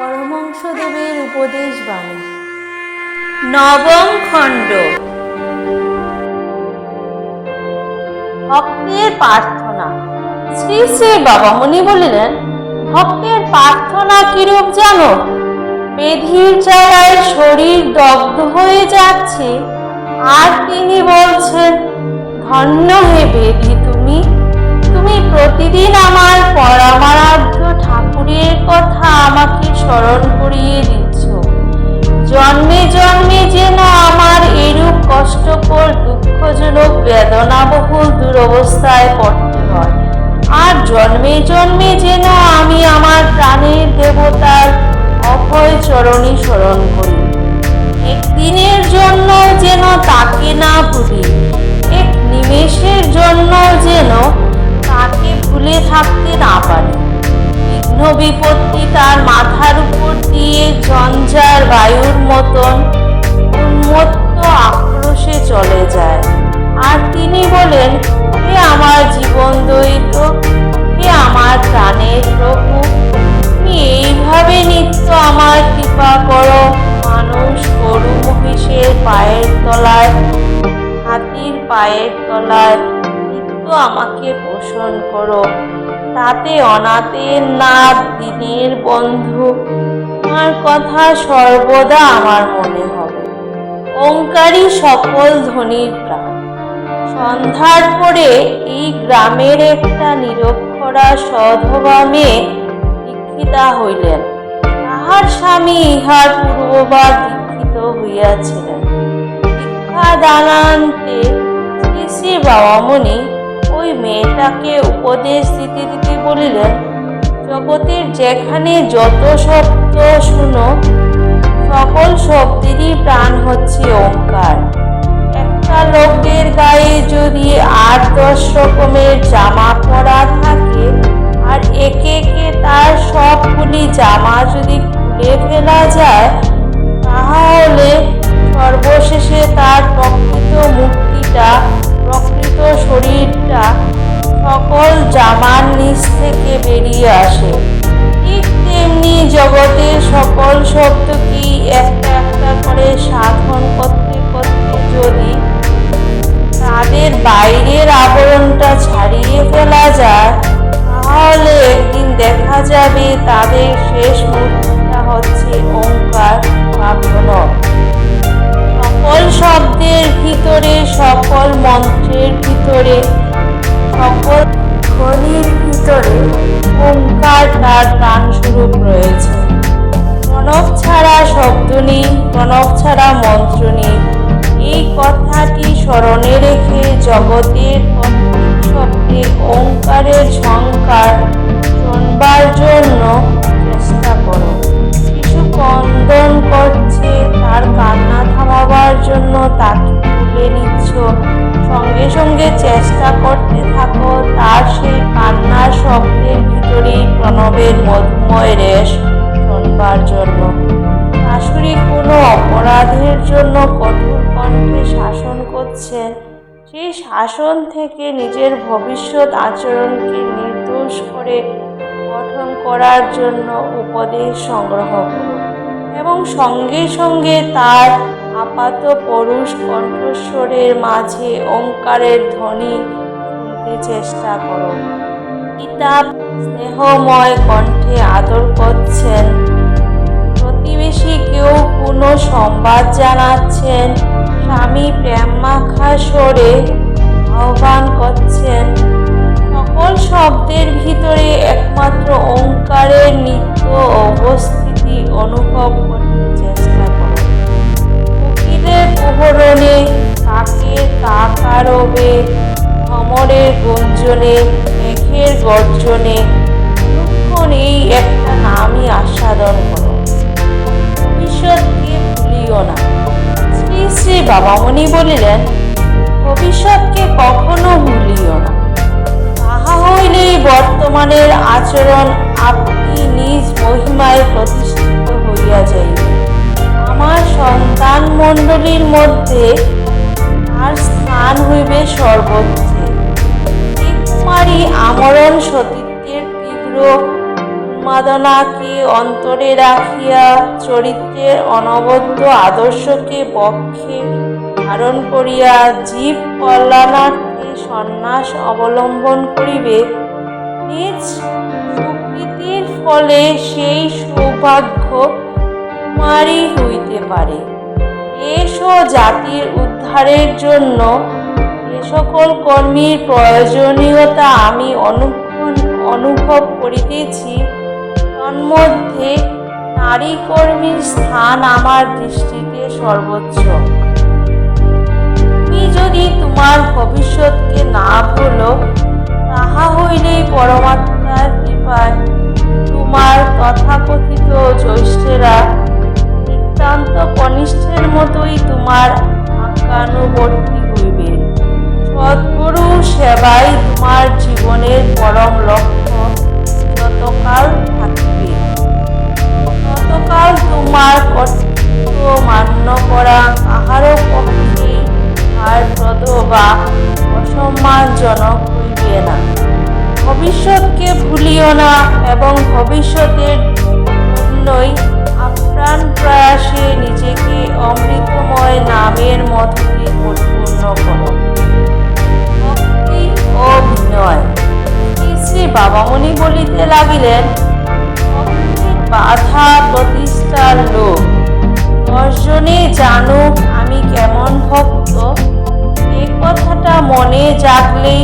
পরমংসদেবের উপদেশ বাণী। নবম খণ্ড। ভক্তের প্রার্থনা। শ্রী শ্রী বাবামণি বলিলেন, ভক্তের প্রার্থনা কিরূপ জানো? বেধির জ্বালায় শরীর দগ্ধ হয়ে যাচ্ছে। আর তিনি বলছেন, ধন্য হে বেধি তুমি। তুমি প্রতিদিন আমার পরমারাধ্য ঠাকুরের কথা আমাকে স্মরণ করিয়ে দিচ্ছ। জন্মে জন্মে যেন আমার এরূপ কষ্টকর, দুঃখজনক, বেদনাবহুল দুরবস্থায় পড়তে হয়। আর জন্মে জন্মে যেন আমি আমার প্রাণের দেবতার অভয় চরণী স্মরণ করি। একদিনের জন্য যেন তাকে না ভুলি, এক নিমেষের জন্য বিপত্তি তার মাথার উপর দিয়ে ঝঞ্ঝার বায়ুর মতন উন্মত্ত আক্রোশে চলে যায়। আর তিনি বলেন, হে আমার জীবন দৈত হে আমার প্রাণের প্রভু, তুমি এইভাবে নিত্য আমার কৃপা করো। মানুষ গরু মহিষের পায়ের তলায়, হাতির পায়ের তলায় নিত্য আমাকে পোষণ করো। তাতে অনাথের নাথ দিনের বন্ধু। তোমার কথা সর্বদা আমার মনে হবে। ওঙ্কারী সকল ধ্বনির প্রাণ। সন্ধ্যার পরে এই গ্রামের একটা নিরক্ষরা সধবা মেয়ে দীক্ষিতা হইলেন। তাহার স্বামী ইহার পূর্ববার দীক্ষিত হইয়াছিলেন। শিক্ষা দানান্তে শ্রী শ্রী বাবামণি মেয়েটাকে উপদেশ দিতে দিতে বলিলেন, জগতের যেখানে যত শব্দ শুনো, সকল শব্দেরই প্রাণ হচ্ছে ওঙ্কার। একটা লোকের গায়ে যদি আট দশ রকমের জামা পরা থাকে, আর একে একে তার সবগুলি জামা যদি খুলে ফেলা যায় তাহলে সর্বশেষে তার প্রকৃত মুক্তিটা প্রকৃত শরীরটা সকল জামার নিচ থেকে বেরিয়ে আসে। ঠিক তেমনি জগতের সকল শব্দকেই একটা একটা করে সাধন করতে করতে যদি তাদের বাইরের আবরণটা ছাড়িয়ে ফেলা যায়, তাহলে একদিন দেখা যাবে তাদের শেষ মূর্তিটা হচ্ছে ওঙ্কার বা প্রণব সকল শব্দের ভিতরে, সকল মন্ত্রের ভিতরে, সকল ধ্বনির ভিতরে ওঙ্কার তার প্রাণস্বরূপ রয়েছে। প্রণব ছাড়া শব্দ নেই প্রণব ছাড়া মন্ত্র নেই। এই কথাটি স্মরণে রেখে জগতের প্রত্যেক শব্দে ওঙ্কারের সংকার শোনবার জন্য চেষ্টা করো। শিশু কন্দন করছে তার কান্না সঙ্গে চেষ্টা করতে থাকো, তার সেই কান্নার শব্দের ভিতরেই প্রণবের মধুময় রেশ শোনবার জন্য। শাশুড়ি কোনো অপরাধের জন্য কঠোর কণ্ঠে শাসন করছেন। সেই শাসন থেকে নিজের ভবিষ্যৎ আচরণকে নির্দোষ করে গঠন করার জন্য উপদেশ সংগ্রহ করুন এবং সঙ্গে সঙ্গে তার আপাত পরুষ কণ্ঠস্বরের মাঝে ওঙ্কারের ধ্বনি শুনতে চেষ্টা করো। কিতাব স্নেহময় কণ্ঠে আদর করছেন। প্রতিবেশী কেউ কোনো সংবাদ জানাচ্ছেন। স্বামী প্রেম মাখা স্বরে আহ্বান করছেন। সকল শব্দের ভিতরে একমাত্র ওঙ্কারের নিত্য অবস্থিতি অনুভব করতে চেষ্টা প্রহরণে কাকের কাকারবে ভমরের গুঞ্জনে, মেঘের গর্জনে। অনুক্ষণ এই একটা নামই আস্বাদন করো ভবিষ্যৎকে ভুলিও না। শ্রী শ্রী বাবামণি বলিলেন, ভবিষ্যৎকে কখনো ভুলিও না। তাহা হইলেই বর্তমানের আচরণ আপনি নিজ মহিমায় প্রতিষ্ঠিত হইয়া যাইবে। আমার সন্তান মণ্ডলীর মধ্যে তার স্থান হইবে সর্বোচ্চে কুমারী আমরণ সতীত্বের তীব্র উন্মাদনাকে অন্তরে রাখিয়া চরিত্রের অনবদ্য আদর্শকে বক্ষে ধারণ করিয়া জীব কল্যাণার্থে সন্ন্যাস অবলম্বন করিবে, নিজ সুকৃতির ফলে সেই সৌভাগ্য তোমারই হইতে পারে। এসো জাতির উদ্ধারের জন্য। এ সকল কর্মীর প্রয়োজনীয়তা আমি অনুক্ষণ অনুভব করিতেছি। তন্মধ্যে নারী কর্মীর স্থান আমার দৃষ্টিতে সর্বোচ্চ। তুমি যদি তোমার ভবিষ্যৎকে না ভুলো, তাহা হইলেই পরমাত্মার কৃপায়। তোমার তথাকথিত জ্যৈষ্ঠেরা নিতান্ত কনিষ্ঠের মতোই তোমার আজ্ঞানুবর্তী হইবে। সদ্গুরু সেবাই তোমার জীবনের পরম লক্ষ্য। যতকাল থাকিবে, ততকাল তোমার কর্তব্য মান্য করা কাহারও পক্ষে ভারপ্রদ বা অসম্মানজনক হইবে না। ভবিষ্যৎকে ভুলিও না এবং ভবিষ্যতের জন্যই আপ্রাণ প্রয়াসে নিজেকে অমৃতময় নামের মধ্যে পরিপূর্ণ করো। ভক্তি ও বিনয়। শ্রী বাবামণি বলিতে লাগিলেন বাধা প্রতিষ্ঠার লোক দশজনে জানুক আমি কেমন ভক্ত। এ কথাটা মনে জাগলেই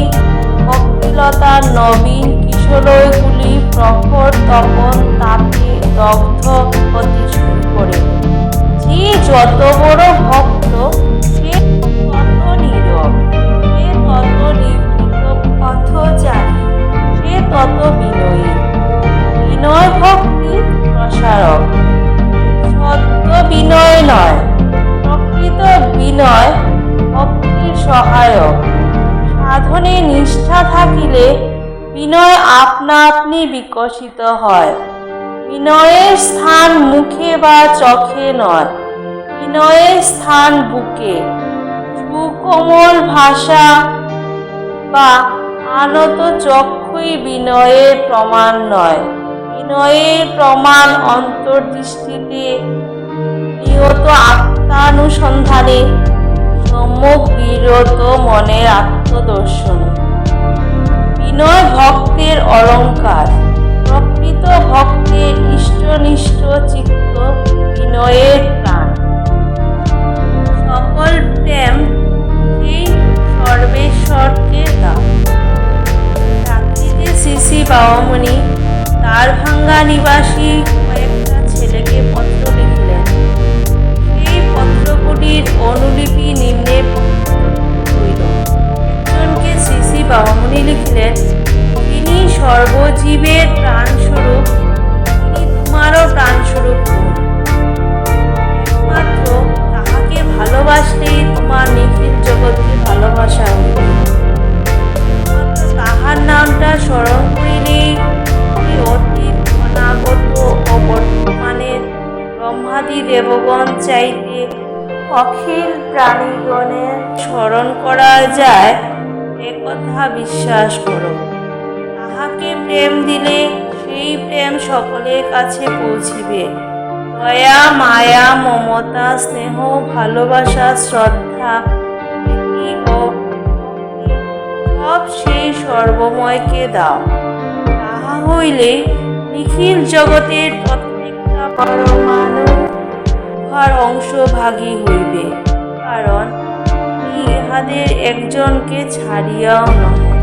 ভক্তিলতার নবীন কিশোরয়গুলি প্রখর তপন তাপে দগ্ধ হতে শুরু করে। যে যত বড় ভক্ত, সে তত নীরব, সে তত নিভৃত পথচারী সে তত বিনয়ী। বিনয় ভক্তি প্রসারক। সত্য বিনয় নয়, প্রকৃত বিনয় ভক্তির সহায়ক। সাধনে নিষ্ঠা থাকিলে বিনয় আপনা আপনি বিকশিত হয়। বিনয়ের স্থান মুখে বা চোখে নয়। বিনয়ের স্থান বুকে। সুকোমল ভাষা বা আনত চক্ষুই বিনয়ের প্রমাণ নয়। বিনয়ের প্রমাণ অন্তর্দৃষ্টিতে নিয়ত আত্মানুসন্ধানে সম্মুখ বিরত মনের আত্মদর্শনে। বিনয় ভক্তের অলঙ্কার। প্রকৃত ভক্তের ইষ্টনিষ্ঠ চিত্ত বিনয়ের প্রাণ। সকল প্রেম সেই সর্বেশ্বরকে রাত্রিতে শ্রী শ্রী বাবামণি তার ভাঙ্গা নিবাসী কয়েকটা ছেলেকে পত্র লিখলেন। সেই পত্রগুলির অনুলিপি নিম্নে শ্রী লিখিলেন, তিনি সর্বজীবের প্রাণস্বরূপ, তিনি তোমারও প্রাণস্বরূপ একমাত্র তাহাকে ভালোবাসলেই তোমার নিখিল জগৎকে ভালোবাসা তাহার নামটা স্মরণ করিলেই অতীত, অনাগত ও বর্তমানের ব্রহ্মাদি দেবগণ চাইতে অখিল প্রাণীগণের স্মরণ করা যায়। একথা বিশ্বাস করো। তাহাকে প্রেম দিলে সেই প্রেম সকলের কাছে পৌঁছিবে। দয়া, মায়া, মমতা, স্নেহ, ভালোবাসা, শ্রদ্ধা সব সেই সর্বময়কে দাও। তাহা হইলে নিখিল জগতের প্রত্যেকটা পরমাণু উহার অংশভাগী হইবে। কারণ তুমি ইহাদের একজনকে ছাড়িয়াও নহে